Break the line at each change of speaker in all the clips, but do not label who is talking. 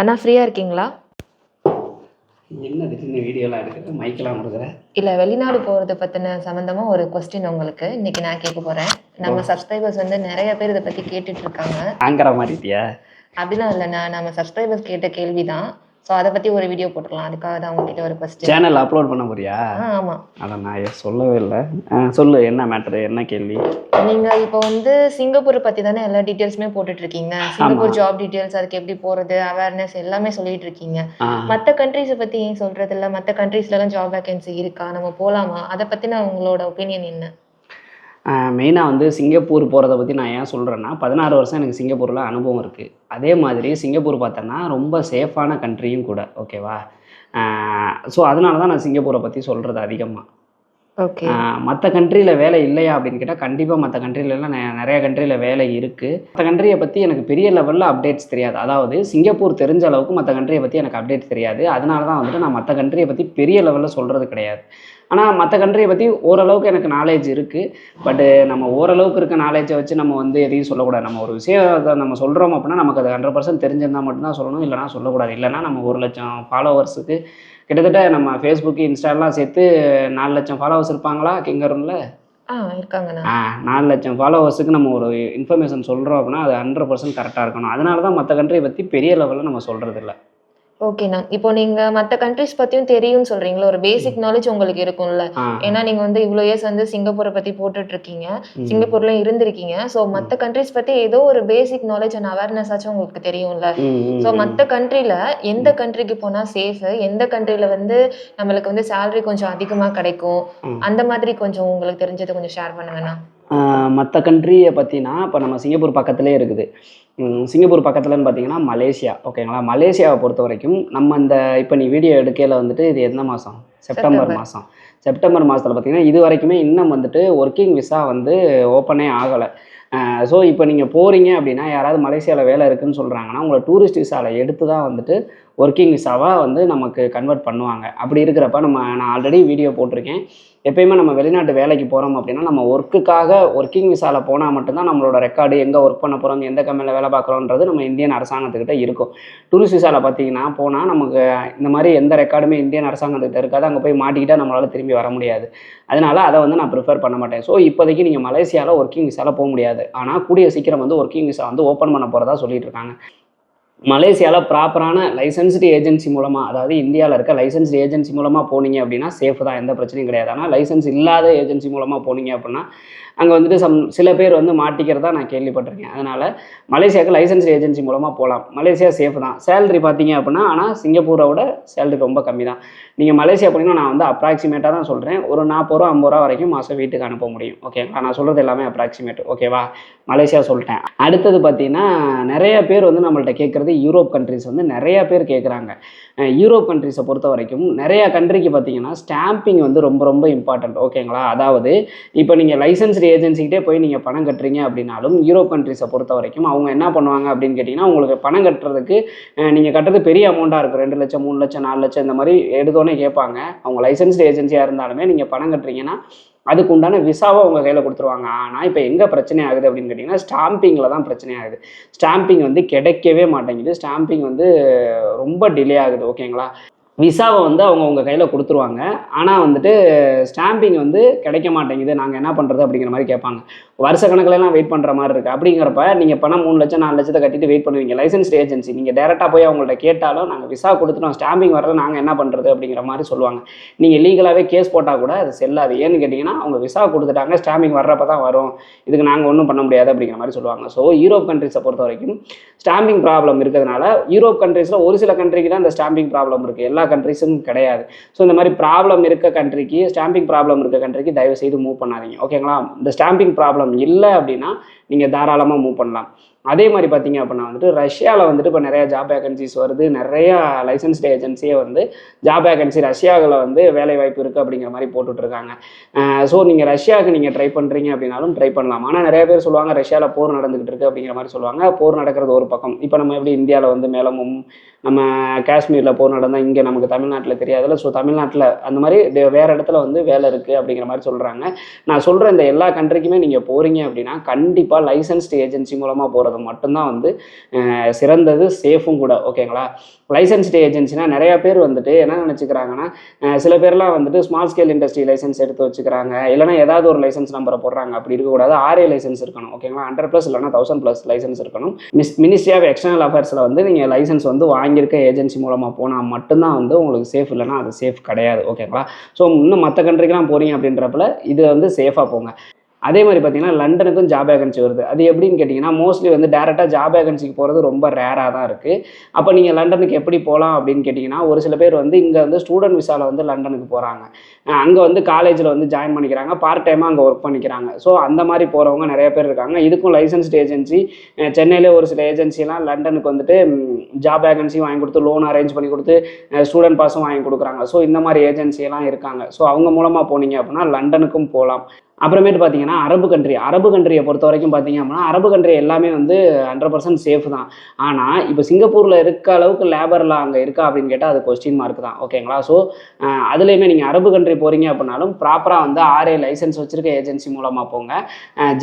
அண்ணா ஃப்ரீயாக இருக்கீங்களா?
என்ன திடீர்னு வீடியோலாம் எடுக்கிற மைக்கெல்லாம் கொடுக்குற?
இல்லை வெளிநாடு போகிறது பற்றின சம்மந்தமாக ஒரு கொஸ்டின் உங்களுக்கு. இன்னைக்கு நான் கேட்க போகிறேன் நம்ம சப்ஸ்கிரைபர்ஸ் வந்து நிறைய பேர் இதை பற்றி கேட்டுட்டு இருக்காங்க.
ஆங்கிற மாட்டிட்டியா
அப்படிலாம் இல்லைண்ணா நம்ம சப்ஸ்கிரைபர்ஸ் கேட்ட கேள்வி தான் ஸோ அதை பற்றி ஒரு வீடியோ போட்டுக்கலாம். அதுக்காக தான் உங்ககிட்ட ஒரு கொஸ்டின்
சேனல் அப்லோட் பண்ண போறியா?
ஆ ஆமாம்
அதை நான் சொல்லவே இல்லை. சொல்லு என்ன மேட்ரு என்ன கேள்வி?
நீங்கள் இப்போ வந்து சிங்கப்பூர் பற்றி தானே எல்லா டீட்டெயில்ஸுமே போட்டுட்டு இருக்கீங்க சிங்கப்பூர் ஜாப் டீட்டெயில்ஸ் அதுக்கு எப்படி போகிறது அவேர்னஸ் எல்லாமே சொல்லிட்டு இருக்கீங்க மற்ற கண்ட்ரீஸை பற்றி ஏன் சொல்கிறது இல்லை மற்ற கண்ட்ரீஸ்லலாம் ஜாப் வேகன்சி இருக்கா? நம்ம போகலாமா அதை பற்றின உங்களோட ஒப்பீனியன் என்ன?
மெயினாக வந்து சிங்கப்பூர் போகிறத பற்றி நான் ஏன் சொல்கிறேன்னா பதினாறு வருஷம் எனக்கு சிங்கப்பூரில் அனுபவம் இருக்குது அதே மாதிரி சிங்கப்பூர் பார்த்தோன்னா ரொம்ப சேஃபான கண்ட்ரியும் கூட ஓகேவா ஸோ அதனால தான் நான் சிங்கப்பூரை பற்றி சொல்கிறது அதிகமாக மற்ற கண்ட்ரியில் வேலை இல்லையா அப்படின்னு கேட்டால் கண்டிப்பாக மற்ற கண்ட்ரிலலாம் நிறைய கண்ட்ரியில் வேலை இருக்குது மற்ற கண்ட்ரியை பற்றி எனக்கு பெரிய லெவலில் அப்டேட்ஸ் தெரியாது. அதாவது சிங்கப்பூர் தெரிஞ்ச அளவுக்கு மற்ற கண்ட்ரியை பற்றி எனக்கு அப்டேட் தெரியாது. அதனால தான் வந்துட்டு நான் மற்ற கண்ட்ரியை பற்றி பெரிய லெவலில் சொல்கிறது கிடையாது. ஆனால் மற்ற கண்ட்ரியை பற்றி ஓரளவுக்கு எனக்கு நாலேஜ் இருக்குது பட்டு நம்ம ஓரளவுக்கு இருக்க நாலேஜை வச்சு நம்ம வந்து எதையும் சொல்லக்கூடாது. நம்ம ஒரு விஷயத்தை நம்ம சொல்கிறோம் அப்படின்னா நமக்கு அது ஹண்ட்ரட் பர்சன்ட் தெரிஞ்சிருந்தால் மட்டும்தான் சொல்லணும். இல்லைனா சொல்லக்கூடாது. இல்லைனா நம்ம ஒரு லட்சம் ஃபாலோவர்ஸுக்கு கிட்டத்தட்ட நம்ம ஃபேஸ்புக்கு இன்ஸ்டாலாம் சேர்த்து நாலு லட்சம் ஃபாலோவர்ஸ் இருப்பாங்களா?
ஆ
நாலு லட்சம் ஃபாலோவர்ஸுக்கு நம்ம ஒரு இன்ஃபர்மேஷன் சொல்கிறோம் அப்படின்னா அது ஹண்ட்ரட் பர்சன்ட் கரெக்டாக இருக்கணும். அதனால தான் மற்ற கண்ட்ரியை பற்றி பெரிய லெவலில் நம்ம சொல்கிறது இல்லை
ஓகேண்ணா இப்போ நீங்க மற்ற கண்ட்ரிஸ் பத்தியும் தெரியும்னு சொல்றீங்களா ஒரு பேசிக் நாலேஜ் உங்களுக்கு இருக்கும்ல. ஏன்னா நீங்க வந்து இவ்வளோ இயர்ஸ் வந்து சிங்கப்பூரை பத்தி போட்டுட்டு இருக்கீங்க. சிங்கப்பூர்ல இருந்திருக்கீங்க. ஸோ மற்ற கண்ட்ரிஸ் பத்தி ஏதோ ஒரு பேசிக் நாலேஜ் அண்ட் அவேர்னஸ் ஆச்சும் உங்களுக்கு தெரியும்ல.
ம், ம்,
ஸோ
ம்.
மற்ற கண்ட்ரில எந்த கண்ட்ரிக்கு போனா சேஃப் எந்த கண்ட்ரில வந்து நம்மளுக்கு வந்து salary கொஞ்சம் அதிகமா கிடைக்கும். அந்த மாதிரி கொஞ்சம் உங்களுக்கு தெரிஞ்சதை கொஞ்சம் ஷேர் பண்ணுங்கண்ணா
மற்ற கண்ட்ரியை பற்றினா இப்போ நம்ம சிங்கப்பூர் பக்கத்துலேயே இருக்குது. சிங்கப்பூர் பக்கத்துலன்னு பார்த்தீங்கன்னா மலேசியா. ஓகேங்களா மலேசியாவை பொறுத்த வரைக்கும் நம்ம இந்த இப்போ நீ வீடியோ எடுக்கையில் வந்துட்டு இது எந்த மாதம் செப்டம்பர். மாதம் செப்டம்பர் மாதத்தில் பார்த்தீங்கன்னா இது வரைக்குமே இன்னும் வந்துட்டு ஒர்க்கிங் விசா வந்து ஓப்பனே ஆகலை. ஸோ இப்போ நீங்கள் போகிறீங்க அப்படின்னா யாராவது மலேசியாவில் வேலை இருக்குன்னு சொல்கிறாங்கன்னா உங்களை டூரிஸ்ட் விசாவில் எடுத்து தான் வந்துட்டு ஒர்க்கிங் விசாவாக வந்து நமக்கு கன்வெர்ட் பண்ணுவாங்க. அப்படி இருக்கிறப்ப நம்ம நான் ஆல்ரெடி வீடியோ போட்டிருக்கேன். எப்பயுமே நம்ம வெளிநாட்டு வேலைக்கு போகிறோம் அப்படின்னா நம்ம ஒர்க்குக்காக ஒர்க்கிங் விசாவில் போனால் மட்டும்தான் நம்மளோட ரெக்கார்டு எங்கே ஒர்க் பண்ண போகிறோம் எந்த கம்பெனியில் வேலை பார்க்குறோன்றது நம்ம இந்தியன் அரசாங்கத்துக்கிட்ட இருக்கும். டூரிஸ்ட் விசாவில் பார்த்தீங்கன்னா போனால் நமக்கு இந்த மாதிரி எந்த ரெக்கார்டுமே இந்தியன் அரசாங்கத்துக்கிட்ட இருக்காது. அங்கே போய் மாட்டிக்கிட்டால் நம்மளால் திரும்பி வர முடியாது. அதனால் அதை வந்து நான் ப்ரிஃபர் பண்ண மாட்டேன். ஸோ இப்போதைக்கு நீங்கள் மலேசியாவில் ஒர்க்கிங் விசாவில் போக முடியாது. ஆனால் கூடிய சீக்கிரம் வந்து ஒர்க்கிங் விசா வந்து ஓப்பன் பண்ண போகிறதா சொல்லிட்டு இருக்காங்க. மலேசியாவில் ப்ராப்பரான லைசன்ஸ்டு ஏஜென்சி மூலமாக அதாவது இந்தியாவில் இருக்க லைசன்ஸ்டு ஏஜென்சி மூலமாக போனீங்க அப்படின்னா சேஃப் தான் எந்த பிரச்சனையும் கிடையாது. ஆனால் லைசன்ஸ் இல்லாத ஏஜென்சி மூலமாக போனீங்க அப்படின்னா அங்கே வந்துட்டு சம் சில பேர் வந்து மாட்டிக்கிறதா நான் கேள்விப்பட்டிருக்கேன். அதனால் மலேசியாவுக்கு லைசன்ஸ் ஏஜென்சி மூலமாக போகலாம் மலேசியா சேஃப் தான். சேலரி பார்த்தீங்க அப்படின்னா ஆனால் சிங்கப்பூரை விட சேலரி ரொம்ப கம்மி தான். நீங்கள் மலேசியா போனீங்கன்னா நான் வந்து அப்ராக்சிமேட்டாக தான் சொல்கிறேன் ஒரு நாற்பது ரூபா ஐம்பது ரூபா வரைக்கும் மாதம் வீட்டுக்கு அனுப்ப முடியும். ஓகேங்களா நான் சொல்கிறது எல்லாமே அப்ராக்சிமேட் ஓகேவா மலேசியா சொல்லிட்டேன். அடுத்தது பார்த்தீங்கன்னா நிறைய பேர் வந்து நம்மள்ட்ட கேட்குறது யூரோப் கண்ட்ரிஸ் வந்து நிறைய பேர் கேட்குறாங்க. யூரோப் கண்ட்ரிஸை பொறுத்த வரைக்கும் நிறையா கண்ட்ரிக்கு பார்த்தீங்கன்னா ஸ்டாம்பிங் வந்து ரொம்ப ரொம்ப இம்பார்ட்டன்ட் ஓகேங்களா அதாவது இப்போ நீங்கள் லைசன்ஸ் ஏஜென்சிக்கிட்டே போய் நீங்கள் பணம் கட்டுறீங்க அப்படின்னாலும் யூரோப் கண்ட்ரிஸை பொறுத்த வரைக்கும் அவங்க என்ன பண்ணுவாங்க அப்படின்னு கேட்டிங்கன்னா உங்களுக்கு பணம் கட்டுறதுக்கு நீங்கள் கட்டுறது பெரிய அமௌண்ட்டாக இருக்கும். ரெண்டு லட்சம் மூணு லட்சம் நாலு லட்சம் இந்த மாதிரி எடுத்தோன்னே கேட்பாங்க. அவங்க லைசன்ஸ்டு ஏஜென்சியாக இருந்தாலுமே நீங்கள் பணம் கட்டுறீங்கன்னா அதுக்கு உண்டான விசாவை உங்கள் கையில் கொடுத்துருவாங்க. ஆனால் இப்போ எங்கே பிரச்சனை ஆகுது அப்படின்னு கேட்டிங்கன்னா ஸ்டாம்பிங்கில் தான் பிரச்சனை ஆகுது. ஸ்டாம்பிங் வந்து கிடைக்கவே மாட்டேங்குது. ஸ்டாம்பிங் வந்து ரொம்ப டிலே ஆகுது. ஓகேங்களா விசாவை வந்து அவங்க உங்கள் கையில் கொடுத்துருவாங்க. ஆனால் வந்துட்டு ஸ்டாம்பிங் வந்து கிடைக்க மாட்டேங்குது. நாங்கள் என்ன பண்ணுறது அப்படிங்கிற மாதிரி கேட்பாங்க. வருஷ கணக்கிலலாம் வெயிட் பண்ணுற மாதிரி இருக்குது அப்படிங்கிறப்ப நீங்கள் பணம் மூணு லட்சம் நாலு லட்சத்தை கட்டிட்டு வெயிட் பண்ணுவீங்க. லைசன்ஸ் ஏஜென்சி நீங்கள் டேரெக்டாக போய் அவங்கள்ட்ட கேட்டாலும் நாங்கள் விசா கொடுத்துட்டோம் ஸ்டாம்பிங் வரல நாங்கள் என்ன பண்ணுறது அப்படிங்கிற மாதிரி சொல்லுவாங்க. நீங்கள் லீகலாகவே கேஸ் போட்டால் கூட அது செல்லாது. ஏன்னு கேட்டிங்கன்னா அவங்க விசா கொடுத்துட்டாங்க. ஸ்டாம்பிங் வர்றப்ப தான் வரும். இதுக்கு நாங்கள் ஒன்றும் பண்ண முடியாது அப்படிங்கிற மாதிரி சொல்லுவாங்க. ஸோ யூரோப் கண்ட்ரிஸை பொறுத்த வரைக்கும் ஸ்டாம்பிங் ப்ராப்ளம் இருக்கிறதுனால யூரோப் கண்ட்ரீஸில் ஒரு சில கண்ட்ரிக்கு தான் இந்த ஸ்டாம்பிங் ப்ராப்ளம் இருக்குது எல்லா கண்ட்ரிஸும் கிடையாது. ஸோ இந்த மாதிரி ப்ராப்ளம் இருக்க கண்ட்ரிக்கு ஸ்டாம்பிங் ப்ராப்ளம் இருக்க கண்ட்ரிக்கு தயவு செய்து மூவ் பண்ணாதீங்க ஓகேங்களா இந்த ஸ்டாம்பிங் ப்ராப்ளம் இல்லை அப்படின்னா நீங்கள் தாராளமாக மூவ் பண்ணலாம். அதே மாதிரி பார்த்தீங்க அப்படின்னா வந்துட்டு ரஷ்யாவில் வந்துட்டு இப்போ நிறையா ஜாப் வேகன்சிஸ் வருது. நிறையா லைசன்ஸ்டு ஏஜென்சியே வந்து ஜாப் வேகன்சி ரஷ்யாவில் வந்து வேலை வாய்ப்பு இருக்குது அப்படிங்கிற மாதிரி போட்டுட்ருக்காங்க. ஸோ நீங்கள் ரஷ்யாவுக்கு நீங்கள் ட்ரை பண்ணுறீங்க அப்படின்னாலும் ட்ரை பண்ணலாம். ஆனால் நிறைய பேர் சொல்லுவாங்க ரஷ்யாவில் போர் நடந்துகிட்டு இருக்குது அப்படிங்கிற மாதிரி சொல்லுவாங்க. போர் நடக்கிறது ஒரு பக்கம். இப்போ நம்ம எப்படி இந்தியாவில் வந்து மேலமும் நம்ம காஷ்மீரில் போர் நடந்தால் இங்கே நமக்கு தமிழ்நாட்டில் தெரியாதுல்ல. ஸோ தமிழ்நாட்டில் அந்த மாதிரி வேறு இடத்துல வந்து வேலை இருக்குது அப்படிங்கிற மாதிரி சொல்கிறாங்க நான் சொல்கிற இந்த எல்லா கண்ட்ரிக்குமே நீங்கள் போகிறீங்க அப்படின்னா கண்டிப்பாக லைசன்ஸ்டு ஏஜென்சி மூலமாக போகிறது போகிறது மட்டும்தான் வந்து சிறந்தது சேஃபும் கூட. ஓகேங்களா லைசன்ஸ்டு ஏஜென்சினா நிறைய பேர் வந்துட்டு என்ன நினச்சிக்கிறாங்கன்னா சில பேர்லாம் வந்துட்டு ஸ்மால் ஸ்கேல் இண்டஸ்ட்ரி லைசன்ஸ் எடுத்து வச்சுக்கிறாங்க. இல்லைனா ஏதாவது ஒரு லைசன்ஸ் நம்பரை போடுறாங்க. அப்படி இருக்கக்கூடாது. ஆர்ஏ லைசன்ஸ் இருக்கணும். ஓகேங்களா ஹண்ட்ரட் ப்ளஸ் இல்லைனா தௌசண்ட் ப்ளஸ் லைசன்ஸ் இருக்கணும். மிஸ் மினிஸ்ட்ரி ஆஃப் எக்ஸ்டர்னல் அஃபேர்ஸில் வந்து நீங்கள் லைசன்ஸ் வந்து வாங்கியிருக்க ஏஜென்சி மூலமாக போனால் மட்டும்தான் வந்து உங்களுக்கு சேஃப் இல்லைனா அது சேஃப் கிடையாது. ஓகேங்களா ஸோ இன்னும் மற்ற கண்ட்ரிக்கெலாம் போகிறீங்க அப்படின்றப்பல இது வந்து சேஃபாக போங்க. அதே மாதிரி பார்த்தீங்கன்னா லண்டனுக்கும் ஜாப் வேகன்சி வருது. அது எப்படின்னு கேட்டிங்கன்னா மோஸ்ட்லி வந்து டேரெக்டாக ஜாப் வேகன்சிக்கு போகிறது ரொம்ப ரேராக தான் இருக்குது அப்போ நீங்கள் லண்டனுக்கு எப்படி போகலாம் அப்படின்னு கேட்டிங்கன்னா ஒரு சில பேர் வந்து இங்கே வந்து ஸ்டூடெண்ட் விசாவில் வந்து லண்டனுக்கு போகிறாங்க அங்கே வந்து காலேஜில் வந்து ஜாயின் பண்ணிக்கிறாங்க பார்ட் டைமாக அங்கே ஒர்க் பண்ணிக்கிறாங்க. ஸோ அந்த மாதிரி போகிறவங்க நிறைய பேர் இருக்காங்க. இதுக்கும் லைசன்ஸ்டு ஏஜென்சி சென்னையிலே ஒரு சில ஏஜென்சிலாம் லண்டனுக்கு வந்துட்டு ஜாப் வேகன்சி வாங்கி கொடுத்து லோன் அரேஞ்ச் பண்ணி கொடுத்து ஸ்டூடெண்ட் பாஸும் வாங்கி கொடுக்குறாங்க. ஸோ இந்த மாதிரி ஏஜென்சியெல்லாம் இருக்காங்க. ஸோ அவங்க மூலமாக போனீங்க அப்படின்னா லண்டனுக்கும் போகலாம் அப்புறமேட்டு பார்த்தீங்கன்னா அரபு கண்ட்ரி அரபு கண்ட்ரியை பொறுத்த வரைக்கும் பார்த்தீங்க அப்படின்னா அரபு கண்ட்ரி எல்லாமே வந்து ஹண்ட்ரட் பர்சன்ட் சேஃப் தான். ஆனால் இப்போ சிங்கப்பூரில் இருக்க அளவுக்கு லேபரில் அங்கே இருக்கா அப்படின்னு கேட்டால் அது கொஸ்டின் மார்க் தான். ஓகேங்களா ஸோ அதுலேயுமே நீங்கள் அரபு கண்ட்ரி போகிறீங்க அப்படின்னாலும் ப்ராப்பராக வந்து ஆர்ஏ லைசன்ஸ் வச்சுருக்க ஏஜென்சி மூலமாக போங்க.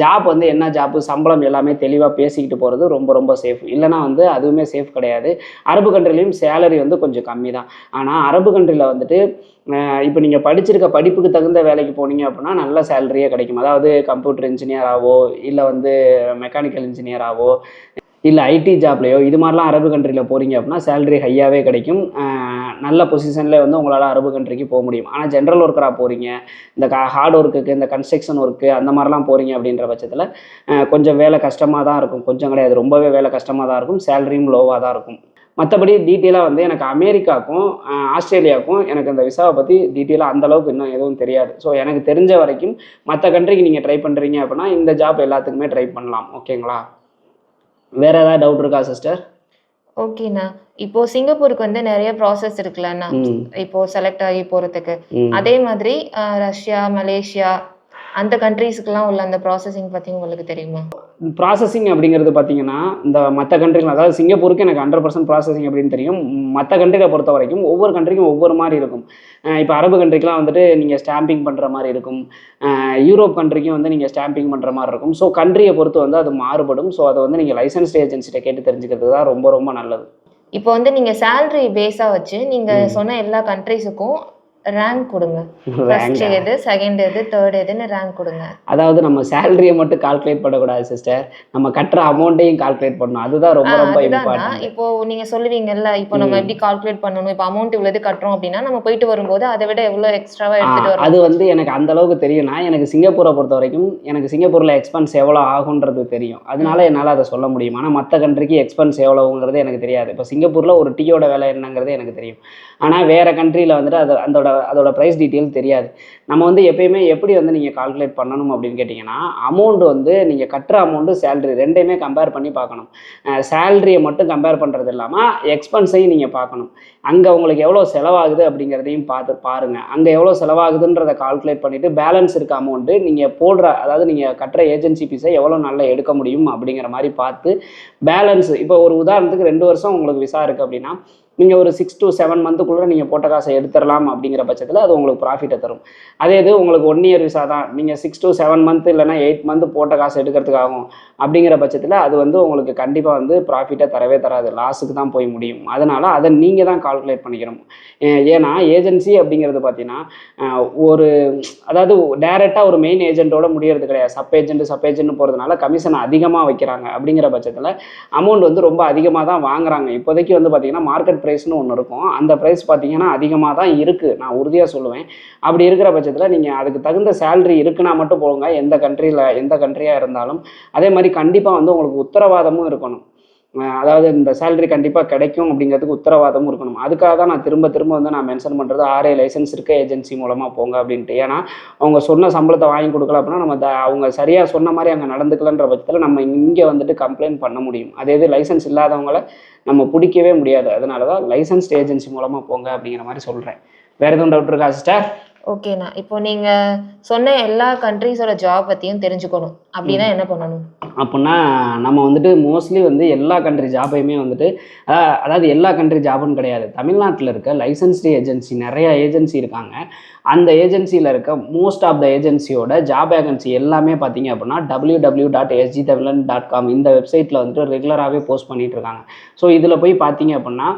ஜாப் வந்து என்ன ஜாப்பு சம்பளம் எல்லாமே தெளிவாக பேசிக்கிட்டு போகிறது ரொம்ப ரொம்ப சேஃப் இல்லைனா வந்து அதுவுமே சேஃப் கிடையாது. அரபு கண்ட்ரிலையும் சேலரி வந்து கொஞ்சம் கம்மி தான். ஆனால் அரபு கண்ட்ரியில் வந்துட்டு இப்போ நீங்கள் படிச்சிருக்க படிப்புக்கு தகுந்த வேலைக்கு போனீங்க அப்படின்னா நல்ல சேலரியே கிடைக்கும். அதாவது கம்ப்யூட்டர் இன்ஜினியராகவோ இல்லை வந்து மெக்கானிக்கல் இன்ஜினியராகவோ இல்லை ஐடி ஜாப்லையோ இது மாதிரிலாம் அரபு கண்ட்ரியில் போகிறீங்க அப்படின்னா சேலரி ஹையாகவே கிடைக்கும். நல்ல பொசிஷனில் வந்து உங்களால் அரபு கண்ட்ரிக்கு போக முடியும். ஆனால் ஜென்ரல் ஒர்க்கராக போகிறீங்க இந்த க ஹார்ட் ஒர்க்குக்கு இந்த கன்ஸ்ட்ரக்ஷன் ஒர்க்கு அந்த மாதிரிலாம் போகிறீங்க அப்படின்ற பட்சத்தில் கொஞ்சம் வேலை கஷ்டமாக தான் இருக்கும். கொஞ்சம் கிடையாது ரொம்பவே வேலை கஷ்டமாக தான் இருக்கும். சேலரியும் லோவாக தான் இருக்கும். மற்றபடி டீட்டெயிலாக வந்து எனக்கு அமெரிக்காவுக்கும் ஆஸ்திரேலியாவுக்கும் எனக்கு அந்த விசாவை பற்றி டீட்டெயிலாக அந்த அளவுக்கு இன்னும் எதுவும் தெரியாது. ஸோ எனக்கு தெரிஞ்ச வரைக்கும் மற்ற கண்ட்ரிக்கு நீங்கள் ட்ரை பண்ணுறீங்க அப்படின்னா இந்த ஜாப் எல்லாத்துக்குமே ட்ரை பண்ணலாம். ஓகேங்களா வேறு ஏதாவது டவுட் இருக்கா சிஸ்டர்
ஓகேண்ணா இப்போ சிங்கப்பூருக்கு வந்து நிறைய ப்ராசஸ் இருக்குல்லண்ணா இப்போ செலக்ட் ஆகி போறதுக்கு. அதே மாதிரி ரஷ்யா மலேசியா அந்த கண்ட்ரீஸ்க்குலாம் உள்ள அந்த ப்ராசஸிங் பத்தி உங்களுக்கு தெரியுமா?
ப்ராசஸிங் அப்படிங்கிறது பார்த்தீங்கன்னா இந்த மற்ற கண்ட்ரிகள் அதாவது சிங்கப்பூருக்கு எனக்கு ஹண்ட்ரட் பர்சன்ட் ப்ராசஸிங் அப்படின்னு தெரியும். மற்ற கண்ட்ரிகளை பொறுத்த வரைக்கும் ஒவ்வொரு கண்ட்ரிக்கும் ஒவ்வொரு மாதிரி இருக்கும். இப்போ அரபு கண்ட்ரிக்கெலாம் வந்துட்டு நீங்கள் ஸ்டாம்பிங் பண்ணுற மாதிரி இருக்கும். யூரோப் கண்ட்ரிக்கும் வந்து நீங்கள் ஸ்டாம்பிங் பண்ணுற மாதிரி இருக்கும். ஸோ கண்ட்ரியை பொறுத்து வந்து அது மாறுபடும். ஸோ அதை வந்து நீங்கள் லைசன்ஸ் ஏஜென்சிட்ட கேட்டு தெரிஞ்சுக்கிறது தான் ரொம்ப ரொம்ப நல்லது.
இப்போ வந்து நீங்க சேலரி பேஸா வச்சு நீங்க
ம்.
சொன்ன எல்லா கண்ட்ரீஸுக்கும் ரேங்க் கொடுங்க. ஃபர்ஸ்ட். எது செகண்ட் எது தேர்ட் எதுன்னு ரேங்க் கொடுங்க.
அதாவது நம்ம சேலரியை மட்டும் கால்குலேட் பண்ணக்கூடாது சிஸ்டர் நம்ம கட்டுற அமௌண்ட்டையும் கால்குலேட் பண்ணணும். அதுதான் ரொம்ப ரொம்ப இம்பார்ட்டன்ட்
இப்போ நீங்க சொல்லுவீங்கல்ல இப்போ நம்ம. எப்படி கால்குலேட் பண்ணணும்? இப்போ அமௌண்ட் இவ்வளவு கட்டுறோம் அப்படின்னா நம்ம போயிட்டு வரும்போது அதை விட எவ்வளவு எக்ஸ்ட்ராவா எடுத்துட்டு வரோம்
அது வந்து எனக்கு அந்த அளவுக்கு தெரியும்னா எனக்கு சிங்கப்பூரை பொறுத்த வரைக்கும் எனக்கு சிங்கப்பூரில் எக்ஸ்பென்ஸ் எவ்வளோ ஆகுன்றது தெரியும். அதனால என்னால் அதை சொல்ல முடியும். ஆனால் மற்ற கண்ட்ரிக்கு எக்ஸ்பென்ஸ் எவ்வளோங்கிறது எனக்கு தெரியாது. இப்போ சிங்கப்பூரில் ஒரு டீயோட விலை என்னங்கிறது எனக்கு தெரியும். ஆனால் வேறு கண்ட்ரியில் வந்துட்டு அது அதோட அதோட ப்ரைஸ் டீட்டெயில் தெரியாது. நம்ம வந்து எப்பயுமே எப்படி வந்து நீங்கள் கால்குலேட் பண்ணணும் அப்படின்னு கேட்டிங்கன்னா அமௌண்ட் வந்து நீங்கள் கட்டுற அமௌண்ட்டு சேலரி ரெண்டையுமே கம்பேர் பண்ணி பார்க்கணும். சேலரியை மட்டும் கம்பேர் பண்ணுறது இல்லாமல் எக்ஸ்பென்ஸையும் நீங்கள் பார்க்கணும். அங்கே உங்களுக்கு எவ்வளோ செலவாகுது அப்படிங்கிறதையும் பார்த்து பாருங்கள் அங்கே எவ்வளோ செலவாகுதுன்றதை கால்குலேட் பண்ணிவிட்டு பேலன்ஸ் இருக்க அமௌண்ட்டு நீங்கள் போடுற அதாவது நீங்கள் கட்டுற ஏஜென்சி ஃபீஸை எவ்வளோ நல்லா எடுக்க முடியும் அப்படிங்கிற மாதிரி பார்த்து பேலன்ஸ் இப்போ ஒரு உதாரணத்துக்கு ரெண்டு வருஷம் உங்களுக்கு விசா இருக்குது அப்படின்னா நீங்கள் ஒரு சிக்ஸ் டு செவன் மந்த்துக்குள்ளே நீங்கள் போட்ட காசை எடுத்துடலாம் அப்படிங்கிற பட்சத்தில் அது உங்களுக்கு ப்ராஃபிட்டை தரும். அதே இது உங்களுக்கு ஒன் இயர் விசா தான். நீங்கள் சிக்ஸ் டு செவன் மந்த் இல்லைனா எயிட் மந்த் போட்ட காசு எடுக்கிறதுக்கு ஆகும். அப்படிங்கிற பட்சத்தில் அது வந்து உங்களுக்கு கண்டிப்பாக வந்து ப்ராஃபிட்டை தரவே தராது. லாஸுக்கு தான் போய் முடியும். அதனால் அதை நீங்கள் தான் கால்குலேட் பண்ணிக்கணும். ஏன்னா ஏஜென்சி அப்படிங்கிறது பார்த்தீங்கன்னா ஒரு அதாவது டைரெக்டாக ஒரு மெயின் ஏஜென்ட்டோட முடியறது கிடையாது. சப் ஏஜென்ட் சப் ஏஜென்ட் போகிறதுனால கமிஷன் அதிகமாக வைக்கிறாங்க. அப்படிங்கிற பட்சத்தில் அமௌண்ட் வந்து ரொம்ப அதிகமாக தான் வாங்குறாங்க. இப்போதைக்கு வந்து பார்த்தீங்கன்னா மார்க்கெட் ப்ரைஸ்னு ஒன்று இருக்கும். அந்த ப்ரைஸ் பார்த்தீங்கன்னா அதிகமாக தான் இருக்குது நான் உறுதியாக சொல்லுவேன். அப்படி இருக்கிற பட்சத்தில் நீங்கள் அதுக்கு தகுந்த சேல்ரி இருக்குன்னா மட்டும் போங்க. எந்த கண்ட்ரியில் எந்த கண்ட்ரியாக இருந்தாலும். அதே மாதிரி கண்டிப்பாக வந்து உங்களுக்கு உத்தரவாதமும் இருக்கணும். அதாவது இந்த சேலரி கண்டிப்பாக கிடைக்கும் அப்படிங்கிறதுக்கு உத்தரவாதமும் இருக்கணும். அதுக்காக தான் நான் திரும்ப திரும்ப வந்து நான் மென்ஷன் பண்ணுறது ஆர்ஐ லைசன்ஸ் இருக்க ஏஜென்சி மூலமாக போங்க அப்படின்ட்டு. ஏன்னா அவங்க சொன்ன சம்பளத்தை வாங்கி கொடுக்கல அப்படின்னா நம்ம த- அவங்க சரியாக சொன்ன மாதிரி அங்கே நடந்துக்கலன்ற பட்சத்தில் நம்ம இங்கே வந்துட்டு கம்ப்ளைண்ட் பண்ண முடியும். அதே இது லைசன்ஸ் இல்லாதவங்கள நம்ம பிடிக்கவே முடியாது. அதனால தான் லைசன்ஸ்ட் ஏஜென்சி மூலமாக போங்க அப்படிங்கிற மாதிரி சொல்கிறேன் வேறு எதுவும் டவுட் இருக்கா சிஸ்டர்
ஓகேண்ணா இப்போ நீங்க சொன்ன எல்லா கண்ட்ரீஸோட ஜாப் பத்தியும் தெரிஞ்சுக்கணும். அப்படின்னா என்ன பண்ணணும்?
அப்படின்னா நம்ம வந்துட்டு மோஸ்ட்லி வந்து எல்லா கண்ட்ரி ஜாபையுமே வந்துட்டு அதாவது எல்லா கண்ட்ரி ஜாபுன்னு கிடையாது. தமிழ்நாட்டில் இருக்க லைசன்ஸ்டு ஏஜென்சி நிறைய ஏஜென்சி இருக்காங்க. அந்த ஏஜென்சியில் இருக்க மோஸ்ட் ஆஃப் த ஏஜென்சியோட ஜாப் வேகன்சி எல்லாமே பார்த்தீங்க அப்படின்னா W W dot SG dot com இந்த வெப்சைட்டில் வந்துட்டு ரெகுலராகவே போஸ்ட் பண்ணிட்டு இருக்காங்க. ஸோ இதில் போய் பார்த்தீங்க அப்படின்னா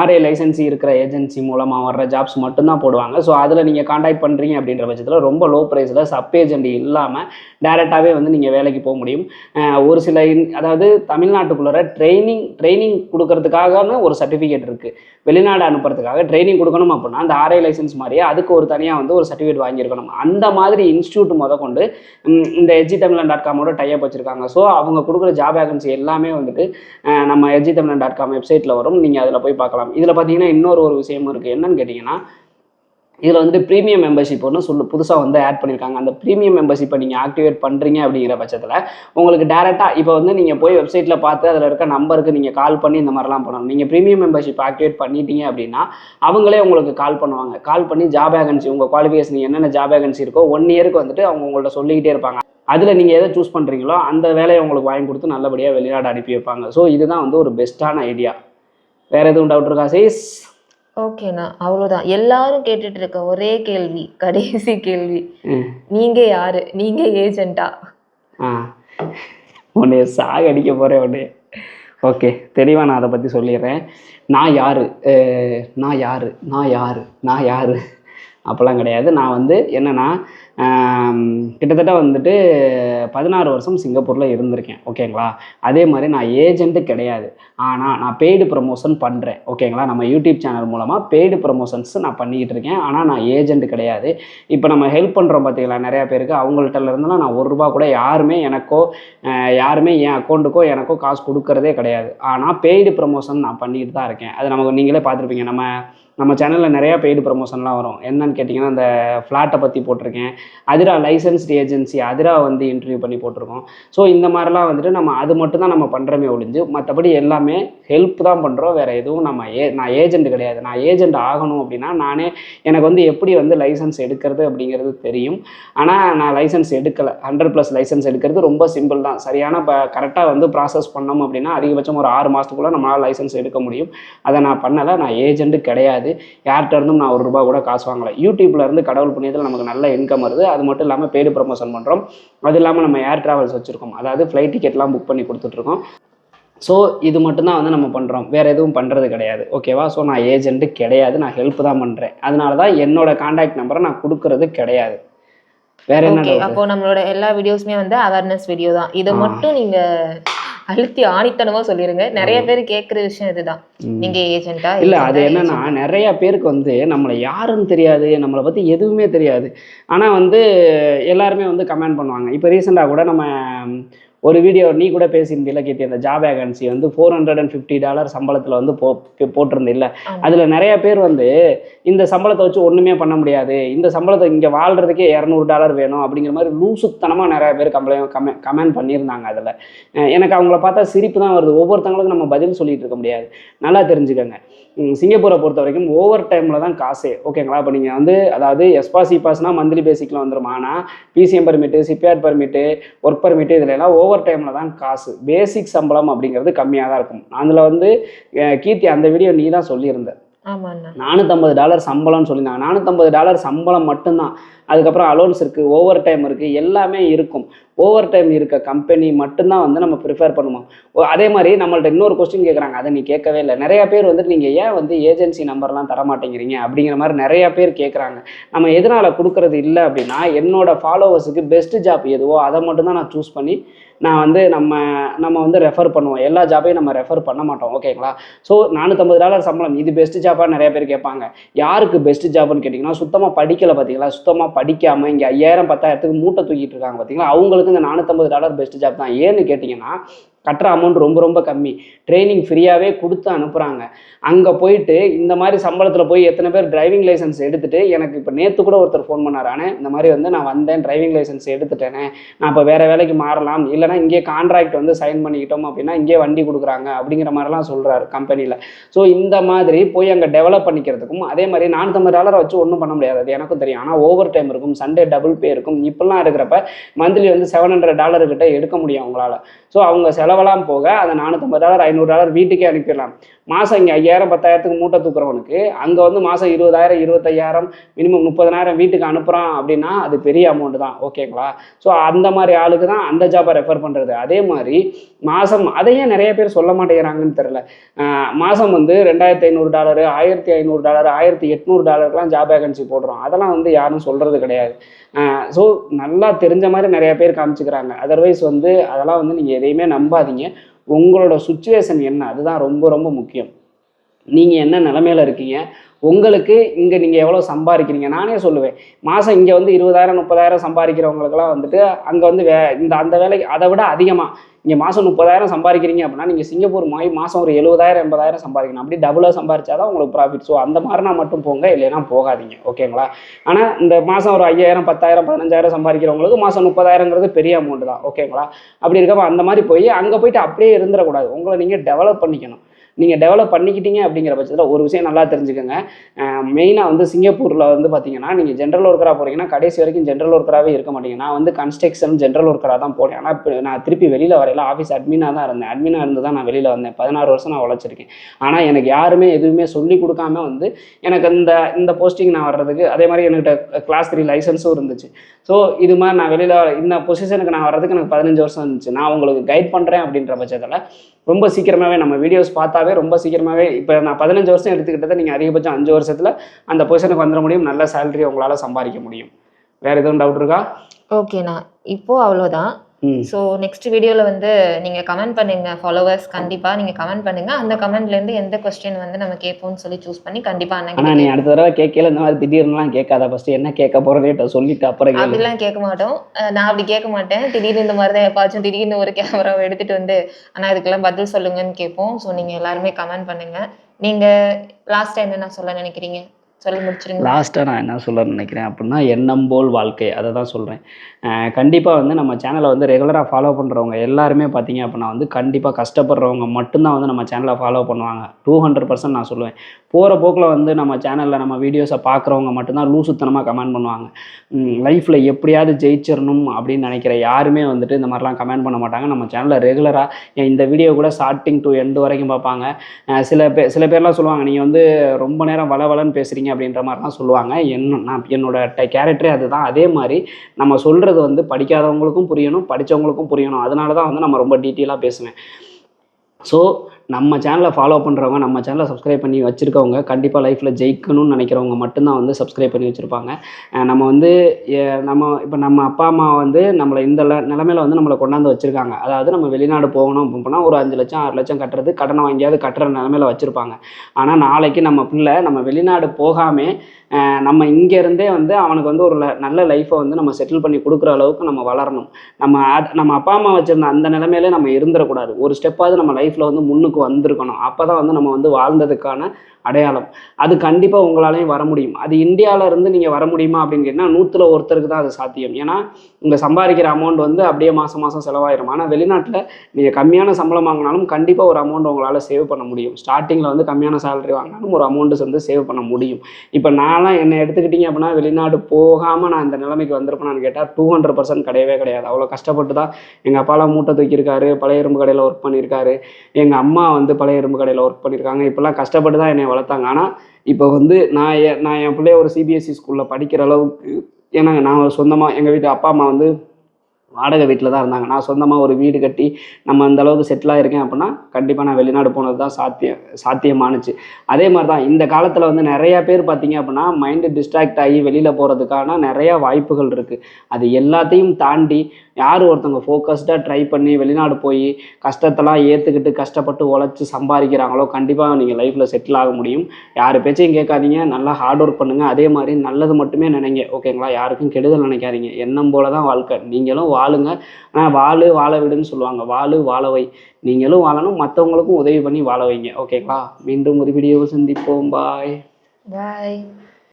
ஆர்ஏ லைசன்சி இருக்கிற ஏஜென்சி மூலமாக வர்ற ஜாப்ஸ் மட்டும்தான் போடுவாங்க. ஸோ அதில் நீங்கள் காண்டாக்ட் பண்ணுறீங்க அப்படின்ற பட்சத்தில் ரொம்ப லோ ப்ரைஸில் சப் ஏஜென்ட் இல்லாமல் டேரெக்டாகவே வந்து நீங்கள் வேலைக்கு போக முடியும். ஒரு சில இன் அதாவது தமிழ்நாட்டுக்குள்ளே ட்ரைனிங் ட்ரைனிங் கொடுக்கறதுக்காகன்னு ஒரு சர்டிஃபிகேட் இருக்குது வெளிநாடு அனுப்புறதுக்காக ட்ரைனிங் கொடுக்கணும் அப்படின்னா அந்த ஆர்ஐ லைசன்ஸ் மாதிரியே அதுக்கு ஒரு தனியாக வந்து ஒரு சர்டிஃபிகேட் வாங்கியிருக்கணும். அந்த மாதிரி இன்ஸ்டியூட் முத கொண்டு இந்த எஜி தமிழன் டாட் காமோட டைப் வச்சுருக்காங்க. ஸோ அவங்க கொடுக்குற ஜாப் வேகன்சி எல்லாமே வந்துட்டு நம்ம எஜி தமிழன் டாட் காம் வெப்சைட்டில் வரும். நீங்கள் அதில் போய் பார்க்கலாம். இதில் பார்த்தீங்கன்னா இன்னொரு ஒரு விஷயமும் இருக்குது என்னன்னு கேட்டிங்கன்னா இதில் வந்துட்டு ப்ரீமியம் மெம்பர்ஷிப் ஒன்று சொல்லு புதுசாக வந்து ஆட் பண்ணியிருக்காங்க அந்த ப்ரீமியம் மெம்பர்ஷிப்பை நீங்கள் ஆக்டிவேட் பண்ணுறீங்க அப்படிங்கிற பட்சத்தில் உங்களுக்கு டேரெக்டாக இப்போ வந்து நீங்கள் போய் வெப்சைட்டில் பார்த்து அதில் இருக்க நம்பருக்கு நீங்கள் கால் பண்ணி இந்த மாதிரிலாம் பண்ணணும். நீங்கள் ப்ரீமியம் மெம்பர்ஷிப் ஆக்டிவேட் பண்ணிட்டீங்க அப்படின்னா அவங்களே உங்களுக்கு கால் பண்ணுவாங்க. கால் பண்ணி ஜாப் வேகன்சி உங்கள் குவாலிஃபிகேஷன் என்னென்ன ஜாப் வேகன்சி இருக்கோ ஒன் இயருக்கு வந்துட்டு அவங்க உங்கள்ட்ட சொல்லிக்கிட்டே இருப்பாங்க. அதில் நீங்கள் எதை சூஸ் பண்ணுறீங்களோ அந்த வேலையை உங்களுக்கு வாங்கி கொடுத்து நல்லபடியாக வெளிநாடு அனுப்பி வைப்பாங்க. ஸோ இதுதான் வந்து ஒரு பெஸ்ட்டான ஐடியா வேறு எதுவும் டவுட் இருக்கா சேஸ்
ஓகேண்ணா அவ்வளோதான் எல்லாரும் கேட்டுட்டு இருக்க ஒரே கேள்வி கடைசி கேள்வி. நீங்க யாரு? நீங்க ஏஜென்ட்டா
ஆ? உன்னைய சாக அடிக்க போகிறேன் உன்னைய ஓகே தெளிவாக நான் அதை பற்றி சொல்லிடுறேன். நான் யார்? நான் யார்? நான் யார்? நான் யார்? அப்போல்லாம் கிடையாது. நான் வந்து என்னென்னா கிட்டத்தட்ட வந்துட்டு பதினாறு வருஷம் சிங்கப்பூரில் இருந்திருக்கேன் ஓகேங்களா? அதே மாதிரி நான் ஏஜென்ட்டு கிடையாது. ஆனால் நான் பெய்டு ப்ரமோஷன் பண்ணுறேன் ஓகேங்களா? நம்ம யூடியூப் சேனல் மூலமாக பெய்டு ப்ரமோஷன்ஸ் நான் பண்ணிக்கிட்டு இருக்கேன். ஆனால் நான் ஏஜென்ட் கிடையாது. இப்போ நம்ம ஹெல்ப் பண்ணுறோம் பார்த்தீங்களா நிறையா பேருக்கு? அவங்கள்ட்டலேருந்துலாம் நான் ஒரு ரூபா கூட யாருமே எனக்கோ யாருமே என் அக்கௌண்ட்டுக்கோ எனக்கோ காசு கொடுக்கறதே கிடையாது. ஆனால் பெய்டு ப்ரமோஷன் நான் பண்ணிக்கிட்டு தான் இருக்கேன். அது நமக்கு நீங்களே பார்த்துருப்பீங்க. நம்ம நம்ம சேனலில் நிறையா பெய்டு ப்ரமோஷன்லாம் வரும். என்னன்னு கேட்டிங்கன்னா அந்த ஃப்ளாட்டை பற்றி போட்டிருக்கேன். அதிரா லைசன்ஸ்டு ஏஜென்சி அதிரா வந்து இன்டர்வியூ பண்ணி போட்டிருக்கோம். ஸோ இந்த மாதிரிலாம் வந்துட்டு நம்ம அது மட்டும் தான் நம்ம பண்ணுறமே ஒழிஞ்சு மற்றபடி எல்லாமே ஹெல்ப் தான் பண்ணுறோம் வேறு எதுவும் நம்ம ஏ நான் ஏஜென்ட் கிடையாது. நான் ஏஜென்ட் ஆகணும் அப்படின்னா நானே எனக்கு வந்து எப்படி வந்து லைசன்ஸ் எடுக்கிறது அப்படிங்கிறது தெரியும். ஆனால் நான் லைசன்ஸ் எடுக்கலை. ஹண்ட்ரட் ப்ளஸ் லைசன்ஸ் எடுக்கிறது ரொம்ப சிம்பிள் தான். சரியான இப்போ கரெக்டாக வந்து ப்ராசஸ் பண்ணோம் அப்படின்னா அதிகபட்சம் ஒரு ஆறு மாதத்துக்குள்ளே நம்மளால் லைசன்ஸ் எடுக்க முடியும். அதை நான் பண்ணலை. நான் ஏஜென்ட்டு கிடையாது. யார்கிட்ட இருந்தும் நான் ஒரு ரூபா கூட காசு வாங்கலை. யூடியூப்ல இருந்து கடவுள் புண்ணியத்தில் நமக்கு நல்ல இன்கம் வருது. அது மட்டும் இல்லாமல் பெய்டு ப்ரமோஷன் பண்ணுறோம் அது இல்லாமல் நம்ம ஏர் ட்ராவல்ஸ் வச்சுருக்கோம். அதாவது ஃப்ளைட் டிக்கெட்லாம் புக் பண்ணி கொடுத்துட்ருக்கோம். ஸோ இது மட்டும்தான் வந்து நம்ம பண்ணுறோம் வேறு எதுவும் பண்ணுறது கிடையாது. ஓகேவா ஸோ நான் ஏஜென்ட்டு கிடையாது. நான் ஹெல்ப் தான் பண்ணுறேன் அதனால தான் என்னோட காண்டாக்ட் நம்பரை நான் கொடுக்கறது கிடையாது. வேற என்ன?
அப்போ நம்மளோட எல்லா வீடியோஸுமே வந்து அவேர்னஸ் வீடியோ தான். இதை. மட்டும் நீங்க அழுத்தி ஆணித்தனமா சொல்லிருங்க. நிறைய பேர் கேக்குற விஷயம் இதுதான். நீங்க ஏஜென்ட்டா
இல்லை அது என்னன்னா நிறைய பேருக்கு வந்து நம்மளை யாருன்னு தெரியாது நம்மளை பற்றி எதுவுமே தெரியாது. ஆனால் வந்து எல்லாருமே வந்து கமெண்ட் பண்ணுவாங்க. இப்போ ரீசெண்டாக கூட நம்ம ஒரு வீடியோ நீ கூட பேசியிருந்தில்ல கேட்டி அந்த ஜாப் வேகன்சி வந்து four hundred and fifty dollar சம்பளத்தில் வந்து போ போட்டிருந்தில்ல. அதில் நிறைய பேர் வந்து இந்த சம்பளத்தை வச்சு ஒன்றுமே பண்ண முடியாது. இந்த சம்பளத்தை இங்கே வாழ்கிறதுக்கே இரநூறு டாலர் வேணும் அப்படிங்கிற மாதிரி லூசுத்தனமாக நிறைய பேர் கம்ப்ளைண்ட் கமெ கமெண்ட் பண்ணியிருந்தாங்க அதில். எனக்கு அவங்கள பார்த்தா சிரிப்பு தான் வருது. ஒவ்வொருத்தவங்களுக்கும் நம்ம பதில் சொல்லிட்டு இருக்க முடியாது. நல்லா தெரிஞ்சுக்கோங்க. சிங்கப்பூரை பொறுத்த வரைக்கும் ஓவர் டைமில் தான் காசே. ஓகேங்களா இப்போ நீங்கள் வந்து அதாவது எஸ்பா சிபாஸ்னா மந்த்லி பேசிக்கில் வந்துடும் ஆனால் PCM permit CPR permit work permit இதில் எல்லாம் ஓவர் டைமில் தான் காசு. பேசிக் சம்பளம் அப்படிங்கிறது கம்மியாக தான் இருக்கும். அதில் வந்து கீர்த்தி அந்த வீடியோ நீ தான் சொல்லியிருந்த நானூற்றம்பது டாலர் சம்பளம்னு சொல்லியிருந்தாங்க. நானூற்றம்பது டாலர் சம்பளம் மட்டும்தான். அதுக்கப்புறம் அலோன்ஸ் இருக்குது ஓவர் டைம் இருக்குது எல்லாமே இருக்கும். ஓவர் டைம் இருக்க கம்பெனி மட்டும்தான் வந்து நம்ம ப்ரிஃபர் பண்ணுவோம். ஓ, அதே மாதிரி நம்மள்ட்ட இன்னொரு கொஸ்டின் கேட்குறாங்க அதை நீ கேட்கவே இல்லை. நிறைய பேர் வந்துட்டு நீங்கள் ஏன் வந்து ஏஜென்சி நம்பர்லாம் தர மாட்டேங்கிறீங்க? அப்படிங்கிற மாதிரி நிறைய பேர் கேட்குறாங்க நம்ம எதனால் கொடுக்கறது இல்லை அப்படின்னா என்னோட ஃபாலோவர்ஸுக்கு பெஸ்ட் ஜாப் எதுவோ அதை மட்டும்தான் நான் சூஸ் பண்ணி நான் வந்து நம்ம நம்ம வந்து ரெஃபர் பண்ணுவோம். எல்லா ஜாபையும் நம்ம ரெஃபர் பண்ண மாட்டோம். ஓகேங்களா ஸோ நானூற்றம்பது டாலர் சம்பளம். இது பெஸ்ட் ஜாப்பாக நிறைய பேர் கேட்பாங்க. யாருக்கு பெஸ்ட் ஜாப்னு கேட்டிங்கன்னா சுத்தமாக படிக்கலை பார்த்தீங்களா? சுத்தமாக படிக்காமல் இங்கே ஐயாயிரம் பத்தாயிரத்துக்கு மூட்டை தூக்கிட்டு இருக்காங்க பார்த்தீங்களா? அவங்களுக்கு இந்த நானூற்றம்பது டாலர் பெஸ்ட் ஜாப் தான். ஏன்னு கேட்டிங்கன்னா கட்டுற அமௌண்ட் ரொம்ப ரொம்ப கம்மி. ட்ரைனிங் ஃப்ரீயாகவே கொடுத்து அனுப்புகிறாங்க அங்கே போயிட்டு இந்த மாதிரி சம்பளத்தில் போய் எத்தனை பேர் டிரைவிங் லைசன்ஸ் எடுத்துகிட்டு எனக்கு இப்போ நேற்று கூட ஒருத்தர் ஃபோன் பண்ணாரானே இந்த மாதிரி வந்து நான் வந்தேன் டிரைவிங் லைசன்ஸ் எடுத்துட்டேனே. நான் இப்போ வேறு வேலைக்கு மாறலாம். இல்லைனா இங்கே கான்ட்ராக்ட் வந்து சைன் பண்ணிக்கிட்டோம் அப்படின்னா இங்கே வண்டி கொடுக்குறாங்க அப்படிங்கிற மாதிரிலாம் சொல்கிறாரு கம்பெனியில் ஸோ இந்த மாதிரி போய் அங்கே டெவலப் பண்ணிக்கிறதுக்கும் அதே மாதிரி நானூற்றம்பது டாலரை வச்சு ஒன்றும் பண்ண முடியாது. அது எனக்கும் தெரியும். ஆனால் ஓவர் டைம் இருக்கும் சண்டே டபுள் பே இருக்கும். இப்படிலாம் இருக்கிறப்ப மந்த்லி வந்து செவன் ஹண்ட்ரட் டாலர் கிட்ட எடுக்க முடியும் அவங்களால. ஸோ அவங்க செலவெல்லாம் போக அதை நானூற்றம்பது டாலர் ஐநூறு டாலர் வீட்டுக்கே அனுப்பிடலாம். மாதம் இங்கே ஐயாயிரம் பத்தாயிரத்துக்கு மூட்டை தூக்குறவனுக்கு அங்கே வந்து மாதம் இருபதாயிரம் இருபத்தையாயிரம் மினிமம் முப்பதனாயிரம் வீட்டுக்கு அனுப்புகிறான் அப்படின்னா அது பெரிய அமௌண்ட் தான். ஓகேங்களா ஸோ அந்த மாதிரி ஆளுக்கு தான் அந்த ஜாப்பை ரெஃபர் பண்ணுறது அதே மாதிரி மாதம் அதையே நிறைய பேர் சொல்ல மாட்டேங்கிறாங்கன்னு தெரில மாதம் வந்து ரெண்டாயிரத்தி ஐநூறு டாலரு ஆயிரத்தி ஐநூறு டாலர் ஆயிரத்தி எட்நூறு டாலருக்குலாம் ஜாப் வேகன்சி போடுறோம். அதெல்லாம் வந்து யாரும் சொல்கிறது கிடையாது. ஸோ நல்லா தெரிஞ்ச மாதிரி நிறைய பேர் காமிச்சுக்கிறாங்க. அதர்வைஸ் வந்து அதெல்லாம் வந்து நீங்கள் எதையுமே நம்ப நம்பாதீங்க உங்களோட சுச்சுவேஷன் என்ன? அதுதான் ரொம்ப ரொம்ப முக்கியம். நீங்கள் என்ன நிலமையில இருக்கீங்க? உங்களுக்கு இங்கே நீங்கள் எவ்வளோ சம்பாதிக்கிறீங்க? நானே சொல்லுவேன். மாதம் இங்கே வந்து இருபதாயிரம் முப்பதாயிரம் சம்பாதிக்கிறவங்களுக்குலாம் வந்துட்டு அங்கே வந்து வே இந்த அந்த வேலைக்கு அதை விட அதிகமாக இங்கே மாதம் முப்பதாயிரம் சம்பாதிக்கிறீங்க அப்படின்னா நீங்கள் சிங்கப்பூர் மாய் மாதம் ஒரு எழுபதாயிரம் எண்பதாயிரம் சம்பாதிக்கணும். அப்படி டபுளாக சம்பாதிச்சாதான் உங்களுக்கு ப்ராஃபிட் ஸோ அந்த மாதிரினா மட்டும் போங்க இல்லைன்னா போகாதீங்க. ஓகேங்களா ஆனால் இந்த மாதம் ஒரு ஐயாயிரம் பத்தாயிரம் பதினஞ்சாயிரம் சம்பாதிக்கிறவங்களுக்கு மாதம் முப்பதாயிரங்கிறது பெரிய அமௌண்ட் தான். ஓகேங்களா அப்படி இருக்கப்போ அந்த மாதிரி போய் அங்கே போயிட்டு அப்படியே இருந்துடக்கூடாது. உங்களை நீங்கள் டெவலப் பண்ணிக்கணும். நீங்கள் டெவலப் பண்ணிக்கிட்டீங்க அப்படிங்கிற பட்சத்தில் ஒரு விஷயம் நல்லா தெரிஞ்சுக்கோங்க. மெயினாக வந்து சிங்கப்பூரில் வந்து பார்த்தீங்கன்னா நீங்கள் ஜென்ரல் ஒர்க்கராக போகிறீங்கன்னா கடைசி வரைக்கும் ஜென்ரல் ஒர்க்கராகவே இருக்க மாட்டீங்க. நான் வந்து கன்ஸ்ட்ரக்ஷன் ஜென்ரல் ஒர்க்கராக தான் போனேன் ஆனால் இப்போ நான் திருப்பி வெளியில் வரையில ஆஃபீஸ் அட்மினாக தான் இருந்தேன். அட்மினாக இருந்து தான் நான் வெளியில் வந்தேன். பதினாறு வருஷம் நான் உழைச்சிருக்கேன். ஆனால் எனக்கு யாருமே எதுவுமே சொல்லி கொடுக்காம வந்து எனக்கு இந்த இந்த போஸ்டிங் நான் வர்றதுக்கு அதே மாதிரி என்கிட்ட கிளாஸ் த்ரீ லைசன்ஸும் இருந்துச்சு. ஸோ இது மாதிரி நான் வெளியில் இந்த பொசிஷனுக்கு நான் வர்றதுக்கு எனக்கு பதினஞ்சு வருஷம் இருந்துச்சு. நான் உங்களுக்கு கைட் பண்ணுறேன் அப்படின்ற பட்சத்தில் ரொம்ப சீக்கிரமாகவே நம்ம வீடியோஸ் பார்த்தாவே ரொம்ப சீக்கிரமாகவே இப்போ நான் பதினஞ்சு வருஷம் எடுத்துக்கிட்டதை நீங்கள் அதிகபட்சம் அஞ்சு வருஷத்தில் அந்த பொசிஷனுக்கு வந்துட முடியும். நல்ல சேலரி உங்களால் சம்பாதிக்க முடியும். வேறு எதுவும் டவுட் இருக்கா?
ஓகேண்ணா இப்போது அவ்வளோதான் ஸோ நெக்ஸ்ட் வீடியோவில் வந்து நீங்கள் கமெண்ட் பண்ணுங்க ஃபாலோவர்ஸ் கண்டிப்பாக நீங்கள் கமெண்ட் பண்ணுங்க. அந்த கமெண்ட்லேருந்து எந்த கொஸ்டின் வந்து நம்ம கேட்போம்னு சொல்லி சூஸ் பண்ணி கண்டிப்பாக
ஆனால் நீ அடுத்த தடவை கேட்கல இந்த மாதிரி திடீர்னுலாம் கேட்காத ஃபஸ்ட்டு என்ன கேட்க போகிறதே சொல்லிட்டு அப்புறம்
அப்படிலாம் கேட்க மாட்டோம். நான் அப்படி கேட்க மாட்டேன். திடீர்னு இந்த மாதிரி தான் எப்பாச்சும் திடீர்னு ஒரு கேமராவை எடுத்துட்டு வந்து ஆனால் இதுக்கெல்லாம் பதில் சொல்லுங்கன்னு கேட்போம். ஸோ நீங்கள் எல்லாருமே கமெண்ட் பண்ணுங்க. நீங்கள் லாஸ்ட்டாக என்னென்ன சொல்ல நினைக்கிறீங்க? சொல்லி முடிச்சிருங்க.
லாஸ்ட்டாக நான் என்ன சொல்ல நினைக்கிறேன் அப்படின்னா எண்ணம் போல் வாழ்க்கை. அதை தான் சொல்கிறேன் கண்டிப்பாக வந்து நம்ம சேனலை வந்து ரெகுலராக ஃபாலோ பண்ணுறவங்க எல்லாருமே பார்த்தீங்க அப்படின்னா வந்து கண்டிப்பாக கஷ்டப்படுறவங்க மட்டும்தான் வந்து நம்ம சேனலை ஃபாலோ பண்ணுவாங்க. டூ ஹண்ட்ரட் பர்சன்ட் நான் சொல்லுவேன். போகிற போக்கில் வந்து நம்ம சேனலில் நம்ம வீடியோஸை பார்க்குறவங்க மட்டும்தான் லூசுத்தனமாக கமெண்ட் பண்ணுவாங்க. லைஃப்பில் எப்படியாவது ஜெயிச்சிடணும் அப்படின்னு நினைக்கிற யாருமே வந்துட்டு இந்த மாதிரிலாம் கமெண்ட் பண்ண மாட்டாங்க. நம்ம சேனலில் ரெகுலராக இந்த வீடியோ கூட ஸ்டார்டிங் டு எண்டு வரைக்கும் பார்ப்பாங்க. சில பேர் சில பேர்லாம் சொல்லுவாங்க நீங்கள் வந்து ரொம்ப நேரம் வள வளன்னு பேசுகிறீங்க அப்படின்ற மாதிரிலாம் சொல்லுவாங்க. என்ன நான் என்னோட கேரக்டரே அதுதான். அதே மாதிரி நம்ம சொல்கிறது வந்து படிக்காதவங்களுக்கும் புரியணும் படித்தவங்களுக்கும் புரியணும். அதனால தான் வந்து நம்ம ரொம்ப டீட்டெயிலாக பேசுவேன். ஸோ நம்ம சேனலை ஃபாலோ பண்ணுறவங்க நம்ம சேனலை சப்ஸ்கிரைப் பண்ணி வச்சுருக்கவங்க கண்டிப்பாக லைஃப்பில் ஜெயிக்கணும்னு நினைக்கிறவங்க மட்டும்தான் வந்து சப்ஸ்கிரைப் பண்ணி வச்சுருப்பாங்க. நம்ம வந்து நம்ம இப்போ நம்ம அப்பா அம்மா வந்து நம்மளை இந்த ல- நிலமையில வந்து நம்மளை கொண்டாந்து வச்சுருக்காங்க. அதாவது நம்ம வெளிநாடு போகணும் அப்படின்னா ஒரு அஞ்சு லட்சம் ஆறு லட்சம் கட்டுறது கடனை வாங்கியாவது கட்டுற நிலமையில வச்சுருப்பாங்க. ஆனால் நாளைக்கு நம்ம பிள்ளை நம்ம வெளிநாடு போகாமல் நம்ம இங்கேருந்தே வந்து அவனுக்கு வந்து ஒரு நல்ல லைஃப்பை வந்து நம்ம செட்டில் பண்ணி கொடுக்குற அளவுக்கு நம்ம வளரணும். நம்ம நம்ம அப்பா அம்மா வச்சுருந்த அந்த நிலமையிலே நம்ம இருந்துடக்கூடாது ஒரு ஸ்டெப்பாவது நம்ம லைஃப்பில் வந்து முன்னுக்கு வந்திருக்கணும். அப்போ தான் வந்து நம்ம வந்து வாழ்ந்ததுக்கான அடையாளம். அது கண்டிப்பாக உங்களாலையும் வர முடியும். அது இந்தியாவிலேருந்து நீங்கள் வர முடியுமா அப்படின்னு கேட்டால் நூற்றில் ஒருத்தருக்கு தான் அது சாத்தியம். ஏன்னா உங்கள் சம்பாதிக்கிற அமௌண்ட் வந்து அப்படியே மாதம் மாதம் செலவாயிரும். ஆனால் வெளிநாட்டில் நீங்கள் கம்மியான சம்பளம் வாங்கினாலும் கண்டிப்பாக ஒரு அமௌண்ட் உங்களால் சேவ் பண்ண முடியும். ஸ்டார்டிங்கில் வந்து கம்மியான சேலரி வாங்கினாலும் ஒரு அமௌண்ட்டு வந்து சேவ் பண்ண முடியும். இப்போ நான்லாம் என்னை எடுத்துக்கிட்டிங்க அப்படின்னா வெளிநாடு போகாமல் நான் இந்த நிலைமைக்கு வந்திருப்பேனான்னு கேட்டால் டூ ஹண்ட்ரட் பர்சன்ட் கிடையவே கிடையாது. அவ்வளோ கஷ்டப்பட்டு தான் எங்கள் அப்பாலாம் மூட்டை தூக்கியிருக்காரு பழைய இரும்பு கடையில் ஒர்க் பண்ணியிருக்காரு. எங்கள் அம்மா வந்து பழைய இரும்பு கடையில் ஒர்க் பண்ணியிருக்காங்க. இப்போல்லாம் கஷ்டப்பட்டு தான் என்னை வளர்த்தாங்க. ஆனால் இப்போ வந்து நான் என் நான் என் பிள்ளைய ஒரு சிபிஎஸ்சி ஸ்கூலில் படிக்கிற அளவுக்கு ஏன்னா நான் சொந்தமாக எங்கள் வீட்டு அப்பா அம்மா வந்து வாடகை வீட்டில் தான் இருந்தாங்க. நான் சொந்தமாக ஒரு வீடு கட்டி நம்ம அந்த அளவுக்கு செட்டில் ஆகிருக்கேன் அப்படின்னா கண்டிப்பாக நான் வெளிநாடு போனது தான் சாத்தியம் சாத்தியமானுச்சு. அதே மாதிரி தான் இந்த காலத்தில் வந்து நிறையா பேர் பார்த்தீங்க அப்படின்னா மைண்டு டிஸ்ட்ராக்ட் ஆகி வெளியில் போகிறதுக்கான நிறையா வாய்ப்புகள் இருக்குது அது எல்லாத்தையும் தாண்டி யார் ஒருத்தவங்க ஃபோக்கஸ்டாக ட்ரை பண்ணி வெளிநாடு போய் கஷ்டத்தெல்லாம் ஏற்றுக்கிட்டு கஷ்டப்பட்டு உழைச்சி சம்பாதிக்கிறாங்களோ கண்டிப்பாக நீங்கள் லைஃப்பில் செட்டில் ஆக முடியும். யார் பேச்சையும் கேட்காதீங்க. நல்லா ஹார்ட் ஒர்க் பண்ணுங்கள் அதே மாதிரி நல்லது மட்டுமே நினைங்க. ஓகேங்களா யாருக்கும் கெடுதல் நினைக்காதீங்க. எண்ணம் போல தான் வாழ்க்கை. நீங்களும் வாழுங்க. ஆனால் வாழு வாழ விடுன்னு சொல்லுவாங்க. வாழு வாழவை நீங்களும் வாழணும். மற்றவங்களுக்கும் உதவி பண்ணி வாழ வைங்க. ஓகேங்களா மீண்டும் ஒரு வீடியோவை சந்திப்போம். பாய்
பாய்